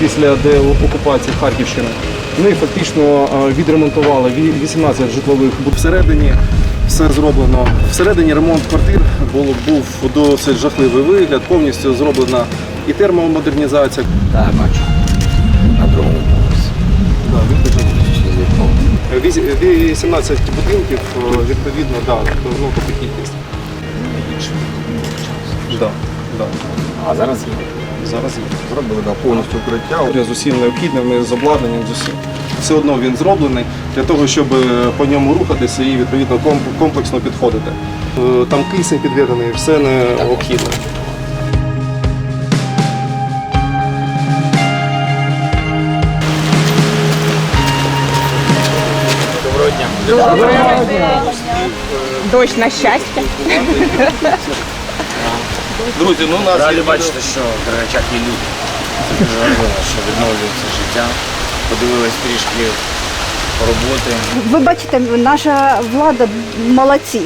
Після деокупації Харківщини. Ми фактично е, відремонтували 18 житлових будинків. Всередині все зроблено. Всередині ремонт квартир було, був досить жахливий вигляд, повністю зроблена і термомодернізація. Так, бачу. На другому поверсі. 18 будинків, е, відповідно, да, тобто, ну, така кількість. Ну, Да, да. А зараз є. Зараз є. Зробили да, повністю укриття. з усім необхідним, з обладнанням, з усім. Все одно він зроблений для того, щоб е, по ньому рухатися і відповідно комплексно підходити. Е, Там кисень підведений, все необхідне. Доброго дня. Дощ на щастя. Друзі, ну нас Раді бачити, що в Дергачах є люди. Це дуже важливо, що відновлюється життя. Подивились трішки роботи. Ви бачите, наша влада молодці.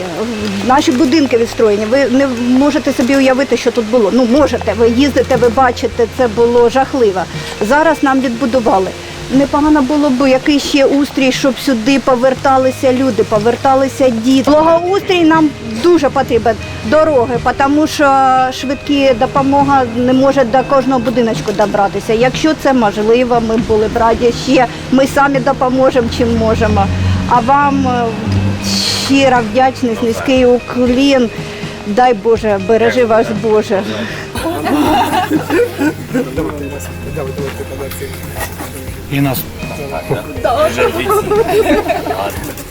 Наші будинки відстроєні. Ви не можете собі уявити, що тут було. Ну можете, ви їздите, ви бачите, це було жахливо. Зараз нам відбудували. Непогано було б який ще устрій, щоб сюди поверталися люди, поверталися діти. Благоустрій нам дуже потрібен. Дороги, тому що швидкі допомога не може до кожного будиночку добратися. Якщо це можливо, ми були б раді ще. Ми самі допоможемо, чим можемо. А вам е, щиро вдячність, низький уклін. Дай Боже, бережи вас Боже. І нас.